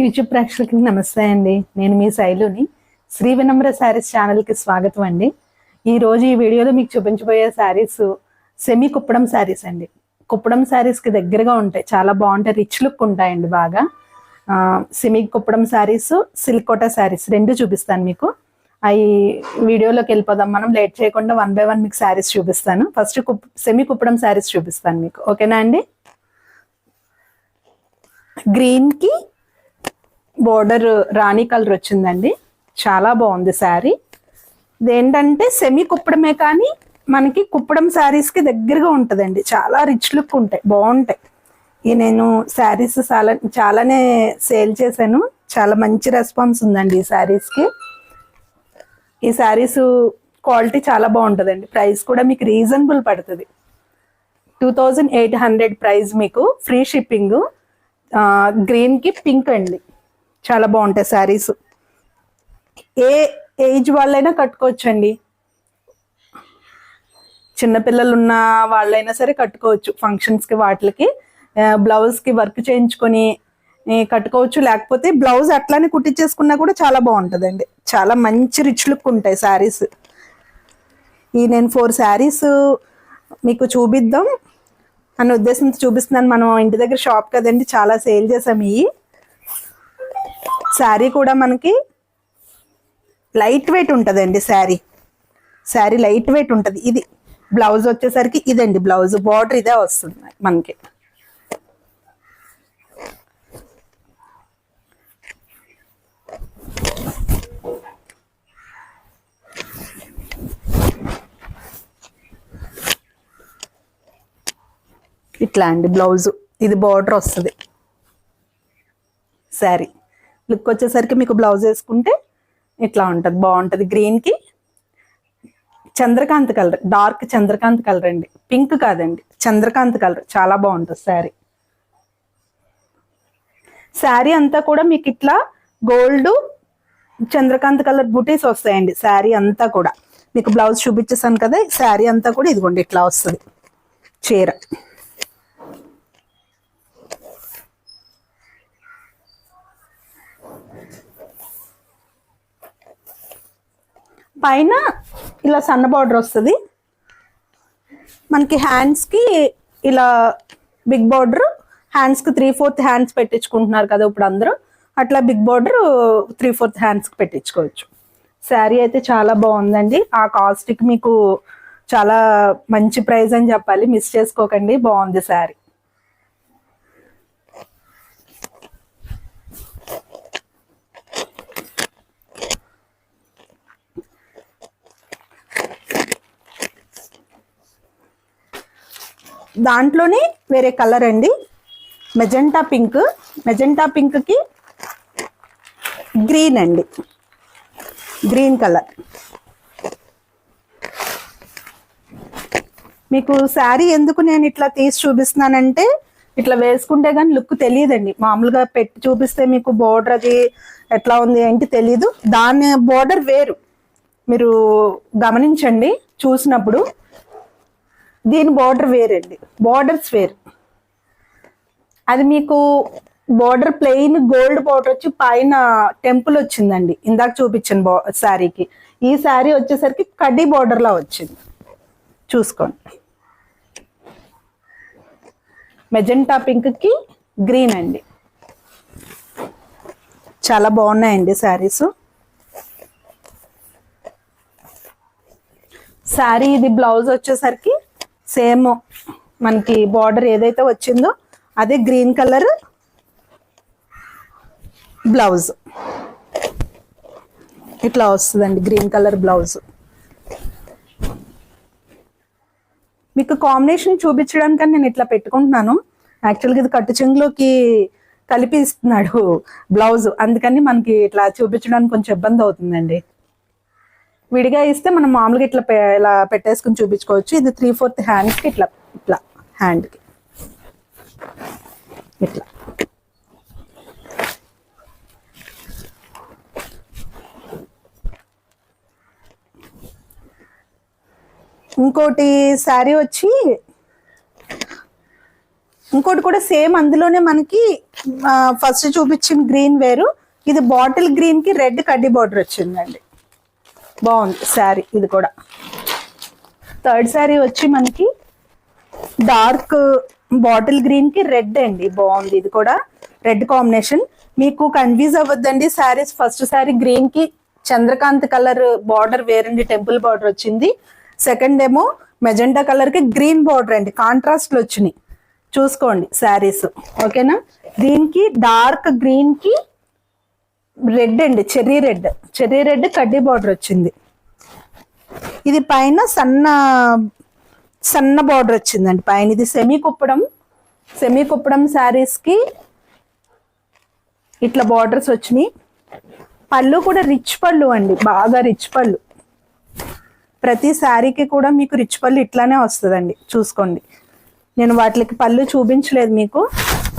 YouTube ప్రేక్షకులకి నమస్తే అండి. నేను మీ శైలుని. శ్రీ వినమ్ర శారీస్ ఛానల్కి స్వాగతం అండి. ఈ రోజు ఈ వీడియోలో మీకు చూపించబోయే శారీస్ సెమీ కుప్పడం శారీస్ అండి. కుప్పడం శారీస్కి దగ్గరగా ఉంటాయి. చాలా బాగుంటాయి. రిచ్ లుక్ ఉంటాయండి బాగా. సెమీ కుప్పడం శారీస్ సిల్కోటా శారీస్ రెండు చూపిస్తాను మీకు. అవి వీడియోలోకి వెళ్ళిపోదాం. మనం లేట్ చేయకుండా వన్ బై వన్ మీకు శారీస్ చూపిస్తాను. ఫస్ట్ కుప్ సెమీ కుప్పడం శారీస్ చూపిస్తాను మీకు. ఓకేనా అండి? గ్రీన్కి బోర్డర్ రాణి కలర్ వచ్చిందండి. చాలా బాగుంది శారీ. ఇదేంటంటే సెమీ కుప్పడమే కానీ మనకి కుప్పడం శారీస్కి దగ్గరగా ఉంటుందండి. చాలా రిచ్ లుక్ ఉంటాయి. బాగుంటాయి. ఈ నేను శారీస్ చాలా చాలానే సేల్ చేశాను. చాలా మంచి రెస్పాన్స్ ఉందండి ఈ శారీస్కి. ఈ శారీస్ క్వాలిటీ చాలా బాగుంటుందండి. ప్రైస్ కూడా మీకు రీజనబుల్ పడుతుంది. Two thousand eight hundred price మీకు. Free shipping. గ్రీన్కి పింక్ అండి. చాలా బాగుంటాయి శారీస్. ఏ ఏజ్ వాళ్ళైనా కట్టుకోవచ్చండి. చిన్నపిల్లలు ఉన్న వాళ్ళైనా సరే కట్టుకోవచ్చు ఫంక్షన్స్కి వాటికి బ్లౌజ్కి వర్క్ చేయించుకొని కట్టుకోవచ్చు. లేకపోతే బ్లౌజ్ అట్లానే కుట్టించేసుకున్నా కూడా చాలా బాగుంటుందండి. చాలా మంచి రిచ్ లుక్ ఉంటాయి శారీస్. ఈ నేను ఫోర్ శారీస్ మీకు చూపిద్దాం. అన్న ఉద్దేశంతో చూపిస్తున్నాను. మనం ఇంటి దగ్గర షాప్ కదండి చాలా సేల్ చేసాం ఇవి. శారీ కూడా మనకి లైట్ వెయిట్ ఉంటుందండి శారీ. శారీ లైట్ వెయిట్ ఉంటుంది. ఇది బ్లౌజ్ వచ్చేసరికి ఇదండి బ్లౌజ్. బార్డర్ ఇదే వస్తుంది మనకి. ఇట్లా అండి బ్లౌజు. ఇది బార్డర్ వస్తుంది. శారీ. లుక్ వచ్చేసరికి మీకు బ్లౌజ్ వేసుకుంటే ఇట్లా ఉంటుంది? బాగుంటుంది గ్రీన్కి Chandrakant colour dark Chandrakant colour అండి. పింక్ కాదండి. చంద్రకాంత్ కలర్. చాలా బాగుంటుంది శారీ శారీ అంతా కూడా మీకు ఇట్లా గోల్డ్ చంద్రకాంత్ కలర్ బుటీస్ వస్తాయండి. శారీ అంతా కూడా. మీకు బ్లౌజ్ చూపించేసాను కదా శారీ అంతా కూడా ఇదిగోండి ఇట్లా వస్తుంది. చీర. పైన ఇలా సన్న బార్డర్ వస్తుంది. మనకి హ్యాండ్స్కి ఇలా బిగ్ బార్డర్ హ్యాండ్స్కి త్రీ ఫోర్త్ హ్యాండ్స్ పెట్టించుకుంటున్నారు కదా ఇప్పుడు అందరూ. అట్లా బిగ్ బార్డర్ త్రీ ఫోర్త్ హ్యాండ్స్కి పెట్టించుకోవచ్చు. శారీ అయితే చాలా బాగుందండి. ఆ కాస్ట్కి మీకు చాలా మంచి ప్రైస్ అని చెప్పాలి. మిస్ చేసుకోకండి. బాగుంది శారీ దాంట్లోనే వేరే కలర్ అండి. Magenta pink. మెజెంటా పింక్కి గ్రీన్ అండి. Green colour. మీకు శారీ ఎందుకు నేను ఇట్లా తీసి చూపిస్తున్నానంటే ఇట్లా వేసుకుంటే కానీ లుక్ తెలియదండి. మామూలుగా పెట్టి చూపిస్తే మీకు బోర్డర్ అది ఎట్లా ఉంది ఏంటి తెలియదు దాని బోర్డర్ వేరు. మీరు గమనించండి. చూసినప్పుడు దీని బార్డర్ వేరండి. బార్డర్స్ వేరు. అది మీకు బార్డర్ ప్లెయిన్ గోల్డ్ బార్డర్ వచ్చి పైన టెంపుల్ వచ్చిందండి. ఇందాక చూపించాను బా శారీకి. ఈ శారీ వచ్చేసరికి కడ్డీ బార్డర్లా వచ్చింది. చూసుకోండి. మెజెంటా పింక్కి గ్రీన్ అండి. చాలా బాగున్నాయండి శారీస్. శారీ ఇది బ్లౌజ్ వచ్చేసరికి సేమ్ మనకి బార్డర్ ఏదైతే వచ్చిందో అదే గ్రీన్ కలర్ బ్లౌజ్. ఇట్లా వస్తుందండి గ్రీన్ కలర్ బ్లౌజ్. మీకు కాంబినేషన్ చూపించడానికి నేను ఇట్లా పెట్టుకుంటున్నాను. యాక్చువల్గా ఇది కట్టు చెంగులోకి కలిపి ఇస్తున్నాడు బ్లౌజ్. అందుకని మనకి ఇట్లా చూపించడానికి కొంచెం ఇబ్బంది అవుతుందండి. విడిగా ఇస్తే మనం మామూలుగా ఇట్లా పె- ఇలా పెట్టేసుకుని చూపించుకోవచ్చు. ఇది త్రీ ఫోర్త్ హ్యాండ్స్కి ఇట్లా ఇట్లా హ్యాండ్కి ఇట్లా. ఇంకోటి శారీ వచ్చి ఇంకోటి కూడా సేమ్ అందులోనే మనకి ఫస్ట్ చూపించిన గ్రీన్ వేరు. ఇది బాటిల్ గ్రీన్కి రెడ్ కడ్డీ బార్డర్ వచ్చిందండి. బాగుంది శారీ ఇది కూడా. థర్డ్ శారీ వచ్చి మనకి డార్క్ బాటిల్ గ్రీన్కి రెడ్ అండి బాగుంది ఇది కూడా. Red combination. మీకు కన్ఫ్యూజ్ అవ్వద్దండి శారీస్ ఫస్ట్ శారీ గ్రీన్కి చంద్రకాంత్ కలర్ బార్డర్ వేరండి టెంపుల్ బార్డర్ వచ్చింది. సెకండ్ ఏమో మెజెంటా కలర్కి గ్రీన్ బార్డర్ అండి కాంట్రాస్ట్ వచ్చినాయి. చూసుకోండి శారీస్ ఓకేనా? దీనికి డార్క్ గ్రీన్కి రెడ్ అండి చెర్రీ రెడ్. చెర్రీ రెడ్ కడ్డీ బార్డర్ వచ్చింది. ఇది పైన సన్న సన్న బార్డర్ వచ్చిందండి పైన. ఇది సెమీ కుప్పడం సెమీ కుప్పడం శారీస్కి ఇట్లా బార్డర్స్ వచ్చినాయి. పళ్ళు కూడా రిచ్ పళ్ళు అండి బాగా రిచ్ పళ్ళు. ప్రతి శారీకి కూడా మీకు రిచ్ పళ్ళు ఇట్లానే వస్తుందండి చూసుకోండి. నేను వాటికి పళ్ళు చూపించలేదు మీకు.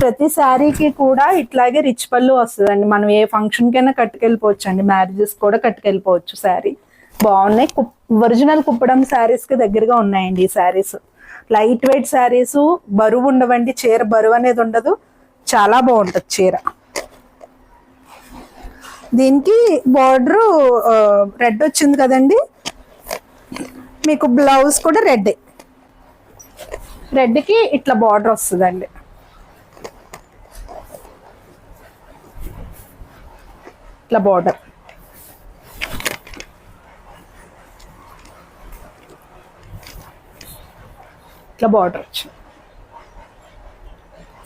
ప్రతి శారీకి కూడా ఇట్లాగే రిచ్ పళ్ళు వస్తుందండి. మనం ఏ ఫంక్షన్ కైనా కట్టుకెళ్ళిపోవచ్చు అండి మ్యారేజెస్ కూడా కట్టుకెళ్ళిపోవచ్చు శారీ. బాగున్నాయి. ఒరిజినల్ కుప్పడం శారీస్కి దగ్గరగా ఉన్నాయండి ఈ శారీస్. లైట్ వెయిట్ శారీస్ బరువు ఉండవండి. చీర బరువు అనేది ఉండదు. చాలా బాగుంటుంది చీర. దీనికి బార్డర్ రెడ్ వచ్చింది కదండి. మీకు బ్లౌజ్ కూడా రెడ్ రెడ్కి ఇట్లా బార్డర్ వస్తుందండి. ఇట్లా బార్డర్ ఇట్లా బార్డర్ వచ్చింది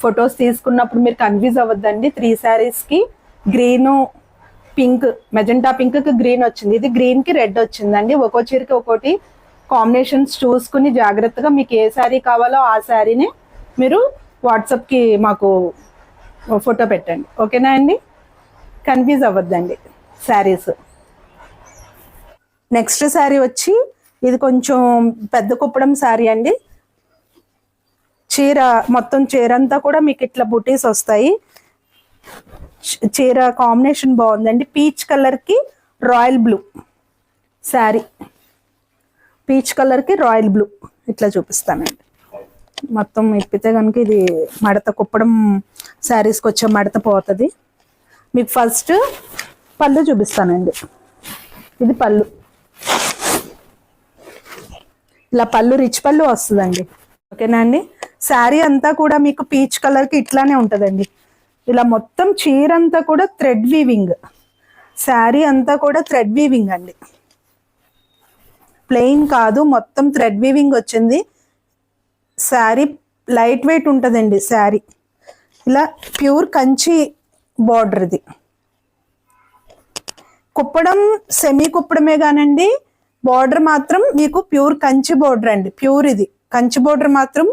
ఫొటోస్ తీసుకున్నప్పుడు మీరు కన్ఫ్యూజ్ అవ్వద్దండి. త్రీ శారీస్కి గ్రీను పింక్ మెజెంటా పింక్కి గ్రీన్ వచ్చింది. ఇది గ్రీన్కి రెడ్ వచ్చిందండి. ఒక్కో చీరకి ఒక్కోటి కాంబినేషన్స్ చూసుకుని జాగ్రత్తగా మీకు ఏ శారీ కావాలో ఆ శారీని మీరు వాట్సాప్కి మాకు ఫోటో పెట్టండి. ఓకేనా అండి? కన్ఫ్యూజ్ అవ్వద్దండి. శారీస్. నెక్స్ట్ శారీ వచ్చి ఇది కొంచెం పెద్ద కుప్పడం శారీ అండి. చీర మొత్తం చీర అంతా కూడా మీకు ఇట్లా బుటీస్ వస్తాయి. చీర కాంబినేషన్ బాగుందండి. పీచ్ కలర్కి రాయల్ బ్లూ శారీ. పీచ్ కలర్కి రాయల్ బ్లూ ఇట్లా చూపిస్తానండి. మొత్తం ఇప్పితే కనుక ఇది మడత కుప్పడం శారీస్కి వచ్చే మడత పోతుంది. మీకు ఫస్ట్ పళ్ళు చూపిస్తానండి. ఇది పళ్ళు. ఇలా పళ్ళు రిచ్ పళ్ళు వస్తుందండి. ఓకేనా అండి? శారీ అంతా కూడా మీకు పీచ్ కలర్కి ఇట్లానే ఉంటుందండి. ఇలా మొత్తం చీర అంతా కూడా థ్రెడ్ వీవింగ్ శారీ అంతా కూడా థ్రెడ్ వీవింగ్ అండి. ప్లెయిన్ కాదు మొత్తం థ్రెడ్ వీవింగ్ వచ్చింది. శారీ లైట్ వెయిట్ ఉంటుందండి శారీ. ఇలా ప్యూర్ కంచి బార్డర్ ఇది కుప్పడం సెమీ కుప్పడమే కానండి బార్డర్ మాత్రం మీకు ప్యూర్ కంచి బార్డర్ అండి ప్యూర్ ఇది. కంచి బార్డర్ మాత్రం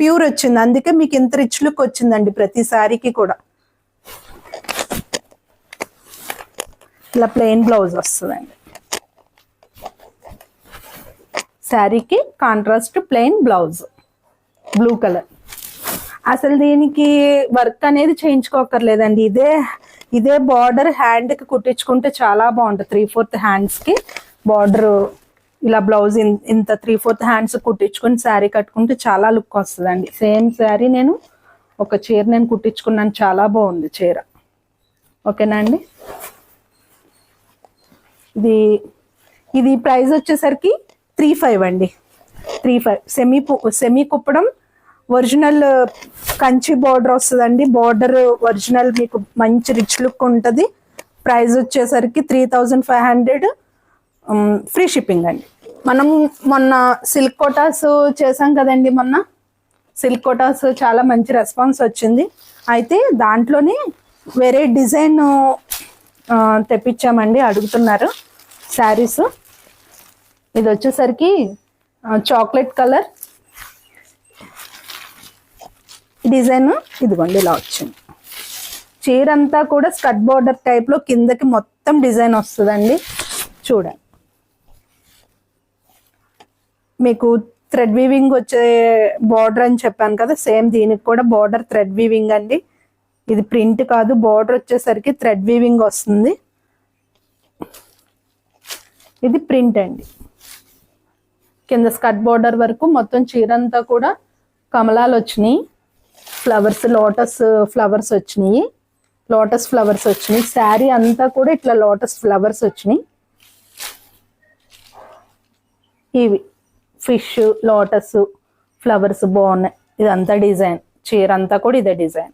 ప్యూర్ వచ్చింది. అందుకే మీకు ఇంత రిచ్ లుక్ వచ్చిందండి ప్రతి సారీకి కూడా. ఇలా ప్లెయిన్ బ్లౌజ్ వస్తుందండి. శారీకి contrast plain blouse blue colour అసలు దీనికి వర్క్ అనేది చేయించుకోకర్లేదండి ఇదే ఇదే బార్డర్ హ్యాండ్కి కుట్టించుకుంటే చాలా బాగుంటుంది. త్రీ ఫోర్త్ హ్యాండ్స్కి బార్డర్ ఇలా బ్లౌజ్ ఇంత త్రీ ఫోర్త్ హ్యాండ్స్ కుట్టించుకుని శారీ కట్టుకుంటే చాలా లుక్ వస్తుందండి. సేమ్ శారీ నేను ఒక చీర నేను కుట్టించుకున్నాను చాలా బాగుంది చీర. ఓకేనా అండి? ఇది ఇది ప్రైస్ వచ్చేసరికి త్రీ ఫైవ్ అండి. Three five semi semi Kuppadam original Kanchi border వస్తుందండి. బార్డర్ ఒరిజినల్ మీకు మంచి రిచ్ లుక్ ఉంటుంది. ప్రైస్ వచ్చేసరికి three thousand five hundred free shipping అండి. మనం మొన్న సిల్క్ కోటాస్ చేసాం కదండి మొన్న. సిల్క్ కోటాస్ చాలా మంచి రెస్పాన్స్ వచ్చింది. అయితే దాంట్లోనే వేరే డిజైన్ తెప్పించామండి. అడుగుతున్నారు శారీస్. ఇది వచ్చేసరికి చాక్లెట్ కలర్ డిజైన్ ఇదిగోండి ఇలా వచ్చింది. చీర అంతా కూడా స్కట్ బార్డర్ టైప్లో కిందకి మొత్తం డిజైన్ వస్తుందండి. చూడండి. మీకు థ్రెడ్ వీవింగ్ వచ్చే బార్డర్ అని చెప్పాను కదా సేమ్ దీనికి కూడా బార్డర్ థ్రెడ్ వీవింగ్ అండి. ఇది ప్రింట్ కాదు బార్డర్ వచ్చేసరికి థ్రెడ్ వీవింగ్ వస్తుంది. ఇది ప్రింట్ అండి. కింద స్కట్ బార్డర్ వరకు మొత్తం చీర అంతా కూడా కమలాలు వచ్చినాయి. ఫ్లవర్స్ లోటస్ ఫ్లవర్స్ వచ్చినాయి. లోటస్ ఫ్లవర్స్ వచ్చినాయి. శారీ అంతా కూడా ఇట్లా లోటస్ ఫ్లవర్స్ వచ్చినాయి. ఇవి ఫిష్ లోటస్ ఫ్లవర్స్ బాగున్నాయి. ఇదంతా డిజైన్ చీర అంతా కూడా ఇదే డిజైన్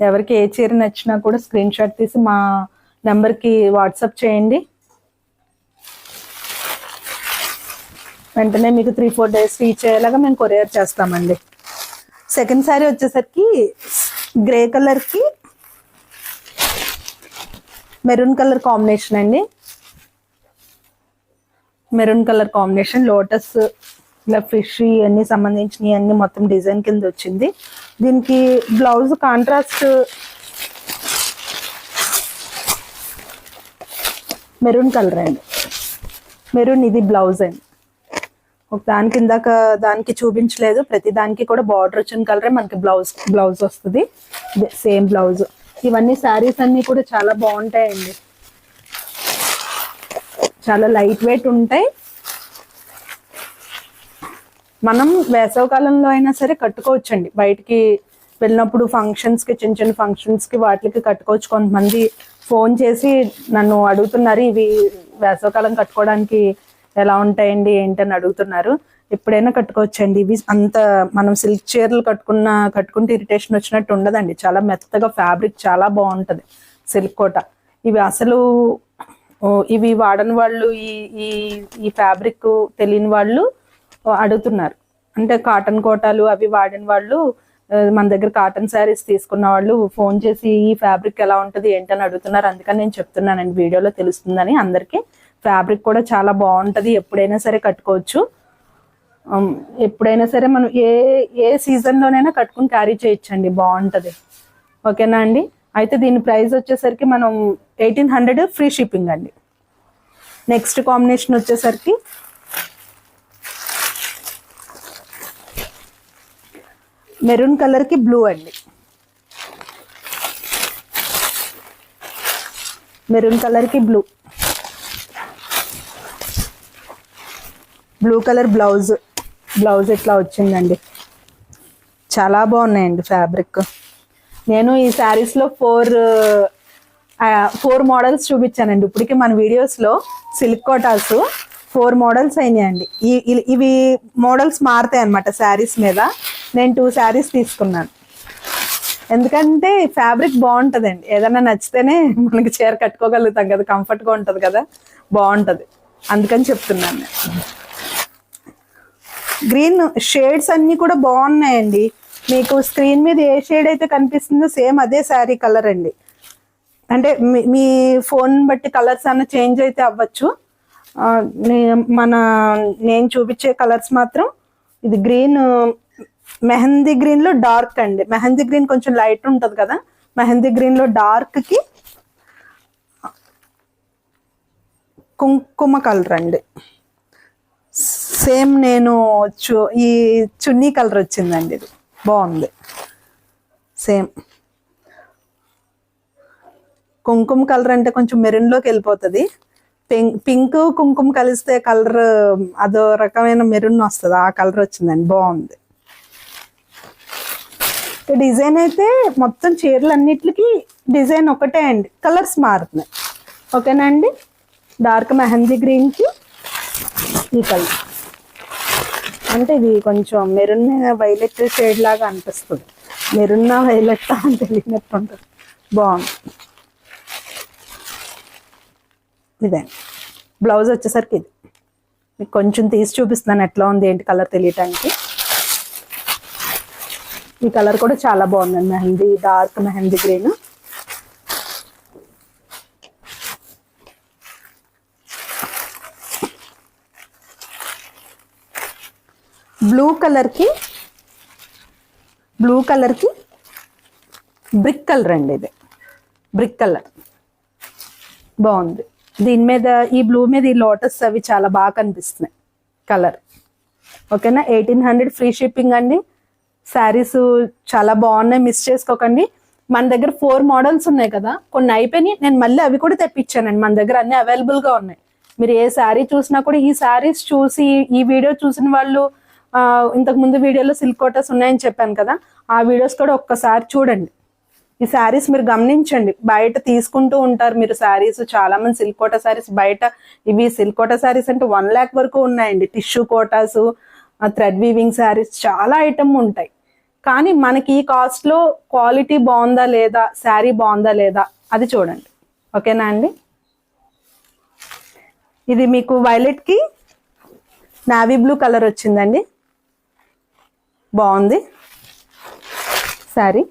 ఎవరికి ఏ చీర నచ్చినా కూడా స్క్రీన్ షాట్ తీసి మా నెంబర్కి వాట్సాప్ చేయండి. వెంటనే మీకు త్రీ ఫోర్ డేస్ రీచ్ అయ్యేలాగా మేము కొరియర్ చేస్తామండి. సెకండ్ శారీ వచ్చేసరికి గ్రే కలర్కి మెరూన్ కలర్ కాంబినేషన్ అండి. మెరూన్ కలర్ కాంబినేషన్ లోటస్ ఇలా ఫిష్ ఇవన్నీ సంబంధించినవి అన్ని మొత్తం డిజైన్ కింద వచ్చింది. దీనికి బ్లౌజ్ కాంట్రాస్ట్ మెరూన్ కలర్ అండి. మెరూన్ ఇది బ్లౌజ్ అండి. ఒక దానికి ఇందాక దానికి చూపించలేదు. ప్రతి దానికి కూడా బార్డర్ వచ్చిన కలరే మనకి బ్లౌజ్ బ్లౌజ్ వస్తుంది. సేమ్ బ్లౌజ్ ఇవన్నీ శారీస్ అన్ని కూడా చాలా బాగుంటాయండి. చాలా లైట్ వెయిట్ ఉంటాయి. మనం వేసవకాలంలో అయినా సరే కట్టుకోవచ్చండి. బయటికి వెళ్ళినప్పుడు ఫంక్షన్స్కి చిన్న చిన్న ఫంక్షన్స్కి వాటికి కట్టుకోవచ్చు. కొంతమంది ఫోన్ చేసి నన్ను అడుగుతున్నారు ఇవి వేసవకాలం కట్టుకోవడానికి ఎలా ఉంటాయండి ఏంటని అడుగుతున్నారు. ఎప్పుడైనా కట్టుకోవచ్చండి. ఇవి అంత మనం సిల్క్ చీరలు కట్టుకున్న కట్టుకుంటే ఇరిటేషన్ వచ్చినట్టు ఉండదండి. చాలా మెత్తగా ఫ్యాబ్రిక్ చాలా బాగుంటది సిల్క్ కోట. ఇవి అసలు ఇవి వాడని వాళ్ళు ఈ ఈ ఈ ఫ్యాబ్రిక్ తెలియని వాళ్ళు అడుగుతున్నారు. అంటే కాటన్ కోటాలు అవి వాడిన వాళ్ళు మన దగ్గర కాటన్ శారీస్ తీసుకున్న వాళ్ళు ఫోన్ చేసి ఈ ఫ్యాబ్రిక్ ఎలా ఉంటుంది ఏంటని అడుగుతున్నారు. అందుకని నేను చెప్తున్నానండి. వీడియోలో తెలుస్తుందని అందరికీ ఫ్యాబ్రిక్ కూడా చాలా బాగుంటుంది. ఎప్పుడైనా సరే కట్టుకోవచ్చు. ఎప్పుడైనా సరే మనం ఏ ఏ సీజన్లోనైనా కట్టుకుని క్యారీ చేయొచ్చండి. బాగుంటుంది. ఓకేనా అండి? అయితే దీని ప్రైస్ వచ్చేసరికి మనం ఎయిటీన్ హండ్రెడ్ ఫ్రీ షిప్పింగ్ అండి. నెక్స్ట్ కాంబినేషన్ వచ్చేసరికి మెరూన్ కలర్కి బ్లూ అండి. మెరూన్ కలర్కి blue blue colour blouse blouse ఇట్లా వచ్చిందండి. చాలా బాగున్నాయండి ఫ్యాబ్రిక్. నేను ఈ శారీస్లో ఫోర్ ఫోర్ మోడల్స్ చూపించానండి. ఇప్పటికి మన వీడియోస్లో సిల్క్ కోటాస్ ఫోర్ మోడల్స్ అయినాయండి. ఈ ఇవి మోడల్స్ మారుతాయి అనమాట శారీస్ మీద. నేను టూ శారీస్ తీసుకున్నాను. ఎందుకంటే ఫ్యాబ్రిక్ బాగుంటుందండి. ఏదైనా నచ్చితేనే మనకి చీర కట్టుకోగలుగుతాం కదా కంఫర్ట్గా ఉంటుంది కదా బాగుంటుంది. అందుకని చెప్తున్నాను నేను. గ్రీన్ షేడ్స్ అన్ని కూడా బాగున్నాయండి. మీకు స్క్రీన్ మీద ఏ షేడ్ అయితే కనిపిస్తుందో సేమ్ అదే శారీ కలర్ అండి. అంటే మీ- మీ ఫోన్ బట్టి కలర్స్ అన్న చేంజ్ అయితే అవ్వచ్చు. మన నేను చూపించే కలర్స్ మాత్రం ఇది గ్రీన్ మెహందీ గ్రీన్లో డార్క్ అండి. మెహందీ గ్రీన్ కొంచెం లైట్ ఉంటుంది కదా. మెహందీ గ్రీన్లో డార్క్కి కుంకుమ కలర్ అండి. సేమ్ నేను చు ఈ చున్నీ కలర్ వచ్చిందండి ఇది. బాగుంది. సేమ్. కుంకుమ కలర్ అంటే కొంచెం మెరూన్లోకి వెళ్ళిపోతుంది. పింక్ పింక్ కుంకుమ కలిస్తే కలర్ అదో రకమైన మెరూన్ వస్తుంది. ఆ కలర్ వచ్చిందండి. బాగుంది. డిజైన్ అయితే మొత్తం చీరలు అన్నిటికి డిజైన్ ఒకటే అండి. కలర్స్ మారుతున్నాయి. ఓకేనా అండి? డార్క్ మెహందీ గ్రీన్కి ఈ కలర్ అంటే ఇది కొంచెం మెరూన్ వైలెట్ షేడ్ లాగా అనిపిస్తుంది. మెరున్న వైలెట్ అని తెలియనట్టు ఉంటుంది. బాగుంది. ఇదే. బ్లౌజ్ వచ్చేసరికి ఇది. మీకు కొంచెం తీసి చూపిస్తున్నాను ఎట్లా ఉంది ఏంటి కలర్ తెలియటానికి. ఈ కలర్ కూడా చాలా బాగుందండి mehndi dark mehndi green blue కలర్కి బ్లూ కలర్కి బ్రిక్ కలర్ అండి ఇది. Brick colour. బాగుంది. దీని మీద ఈ బ్లూ మీద ఈ లోటస్ అవి చాలా బాగా కనిపిస్తున్నాయి కలర్. ఓకేనా? ఎయిటీన్ హండ్రెడ్ ఫ్రీ షిప్పింగ్ అండి. శారీస్ చాలా బాగున్నాయి. మిస్ చేసుకోకండి. మన దగ్గర ఫోర్ మోడల్స్ ఉన్నాయి కదా? కొన్ని అయిపోయినాయి. నేను మళ్ళీ అవి కూడా తెప్పించానండి. మన దగ్గర అన్ని అవైలబుల్గా ఉన్నాయి. మీరు ఏ శారీ చూసినా కూడా ఈ శారీస్ చూసి ఈ వీడియో చూసిన వాళ్ళు ఇంతకు ముందు వీడియోలో సిల్క్ కోటర్స్ ఉన్నాయని చెప్పాను కదా ఆ వీడియోస్ కూడా ఒక్కసారి చూడండి. ఈ శారీస్ మీరు గమనించండి. బయట తీసుకుంటూ ఉంటారు మీరు శారీస్ చాలా మంది సిల్క్ కోట శారీస్ బయట ఇవి సిల్క్ కోట శారీస్ అంటే వన్ ల్యాక్ వరకు ఉన్నాయండి. Tissue kotas thread weaving saris చాలా ఐటమ్ ఉంటాయి. కానీ మనకి ఈ కాస్ట్లో క్వాలిటీ బాగుందా లేదా శారీ బాగుందా లేదా అది చూడండి. ఓకేనా అండి? ఇది మీకు వైలెట్కి నావీ బ్లూ కలర్ వచ్చిందండి. బాగుంది. శారీ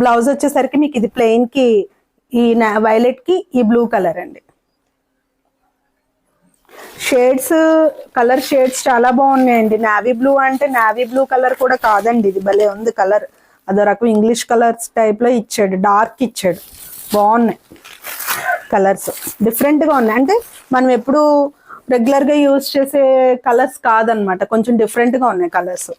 బ్లౌజ్ వచ్చేసరికి మీకు ఇది ప్లెయిన్కి ఈ వైలెట్కి ఈ బ్లూ కలర్ అండి. షేడ్స్ కలర్ షేడ్స్ చాలా బాగున్నాయండి. నావీ బ్లూ అంటే నావీ బ్లూ కలర్ కూడా కాదండి. ఇది భలే ఉంది కలర్ అదో రకం ఇంగ్లీష్ కలర్స్ టైప్లో ఇచ్చాడు డార్క్ ఇచ్చాడు. బాగున్నాయి కలర్స్. డిఫరెంట్గా ఉన్నాయి. అంటే మనం ఎప్పుడు రెగ్యులర్గా యూజ్ చేసే కలర్స్ కాదనమాట. కొంచెం డిఫరెంట్గా ఉన్నాయి కలర్స్.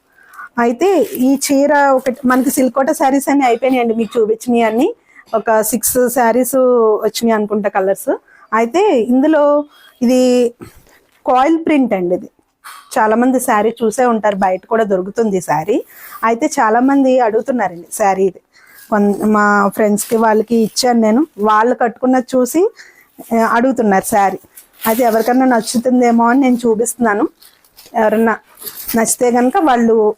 అయితే ఈ చీర ఒకటి మనకి సిల్కోట శారీస్ అన్ని అయిపోయినాయండి మీకు చూపించినవి అన్ని. ఒక సిక్స్ శారీస్ వచ్చినాయి అనుకుంటా కలర్స్. అయితే ఇందులో ఇది కాయిల్ ప్రింట్ అండి ఇది. చాలామంది శారీ చూసే ఉంటారు బయట కూడా దొరుకుతుంది శారీ. అయితే చాలామంది అడుగుతున్నారండి శారీ ఇది. కొన్- మా ఫ్రెండ్స్కి వాళ్ళకి ఇచ్చాను నేను. వాళ్ళు కట్టుకున్నది చూసి అడుగుతున్నారు శారీ. అయితే ఎవరికన్నా నచ్చుతుందేమో అని నేను చూపిస్తున్నాను. ఎవరన్నా నచ్చితే కనుక వాళ్ళు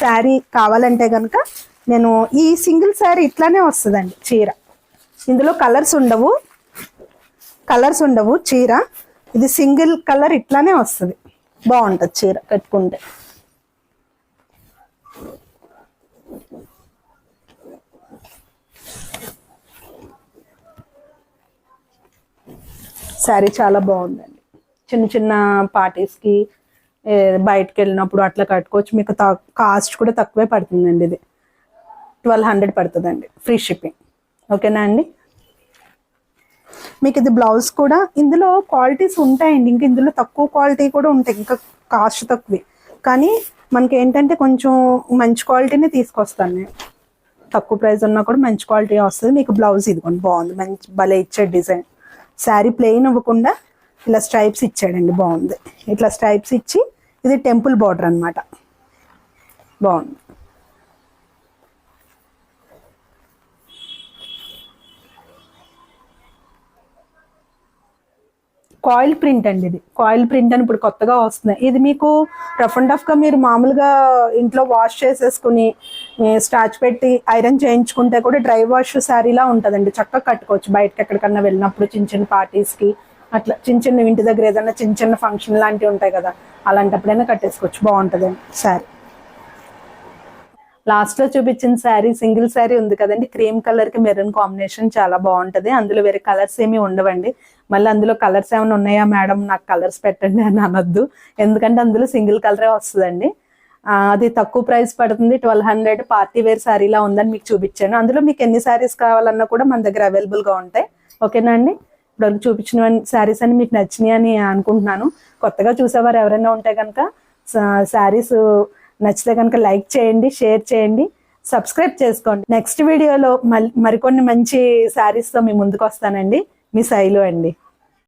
శారీ కావాలంటే కనుక నేను ఈ సింగిల్ శారీ ఇట్లానే వస్తుందండి చీర. ఇందులో కలర్స్ ఉండవు. కలర్స్ ఉండవు చీర. ఇది సింగిల్ కలర్ ఇట్లానే వస్తుంది. బాగుంటుంది చీర కట్టుకుంటే. శారీ చాలా బాగుందండి. చిన్న చిన్న పార్టీస్కి బయటకు వెళ్ళినప్పుడు అట్లా కట్టుకోవచ్చు. మీకు కాస్ట్ కూడా తక్కువే పడుతుందండి ఇది. ట్వెల్వ్ హండ్రెడ్ పడుతుందండి. ఫ్రీ షిప్పింగ్ ఓకేనా అండి? మీకు ఇది బ్లౌజ్ కూడా ఇందులో క్వాలిటీస్ ఉంటాయండి. ఇంకా ఇందులో తక్కువ క్వాలిటీ కూడా ఉంటాయి. ఇంకా కాస్ట్ తక్కువే. కానీ మనకి ఏంటంటే కొంచెం మంచి క్వాలిటీనే తీసుకొస్తాను నేను. తక్కువ ప్రైస్ ఉన్నా కూడా మంచి క్వాలిటీ వస్తుంది. మీకు బ్లౌజ్ ఇదిగోండి బాగుంది. మంచి భలే ఇచ్చాడు డిజైన్ శారీ ప్లెయిన్ ఇవ్వకుండా ఇలా స్ట్రైప్స్ ఇచ్చాడండి బాగుంది. ఇట్లా స్ట్రైప్స్ ఇచ్చి ఇది టెంపుల్ బార్డర్ అన్నమాట. బాగుంది. కాయిల్ ప్రింట్ అండి ఇది. కాయిల్ ప్రింట్ అని ఇప్పుడు కొత్తగా వస్తున్నాయి. ఇది మీకు రఫ్ అండ్ టఫ్గా మీరు మామూలుగా ఇంట్లో వాష్ చేసేసుకుని స్టాచ్ పెట్టి ఐరన్ చేయించుకుంటే కూడా డ్రై వాష్ శారీలా ఉంటుందండి. చక్కగా కట్టుకోవచ్చు. బయటకి ఎక్కడికన్నా వెళ్ళినప్పుడు చిన్న చిన్న పార్టీస్కి కి అట్లా చిన్న చిన్న ఇంటి దగ్గర ఏదైనా చిన్న చిన్న ఫంక్షన్ లాంటివి ఉంటాయి కదా అలాంటప్పుడైనా కట్టేసుకోవచ్చు. బాగుంటుందండి శారీ. లాస్ట్లో చూపించిన శారీ సింగిల్ శారీ ఉంది కదండి. క్రీమ్ కలర్కి మెరూన్ కాంబినేషన్ చాలా బాగుంటది. అందులో వేరే కలర్స్ ఏమీ ఉండవండి. మళ్ళీ అందులో కలర్స్ ఏమైనా ఉన్నాయా మేడం నాకు కలర్స్ పెట్టండి అని అనొద్దు. ఎందుకంటే అందులో సింగిల్ కలరే వస్తుందండి. అది తక్కువ ప్రైస్ పడుతుంది. ట్వెల్వ్ హండ్రెడ్ పార్టీ వేర్ శారీలా ఉందని మీకు చూపించాను. అందులో మీకు ఎన్ని శారీస్ కావాలన్నా కూడా మన దగ్గర అవైలబుల్గా ఉంటాయి. ఓకేనా అండి? ఇప్పుడు చూపించిన శారీస్ అని మీకు నచ్చినాయి అని అనుకుంటున్నాను. కొత్తగా చూసేవారు ఎవరైనా ఉంటే కనుక శారీస్ నచ్చితే కనుక లైక్ చేయండి షేర్ చేయండి సబ్స్క్రైబ్ చేసుకోండి. నెక్స్ట్ వీడియోలో మరికొన్ని మంచి శారీస్తో మీ ముందుకు వస్తానండి. మీ శైలు అండి.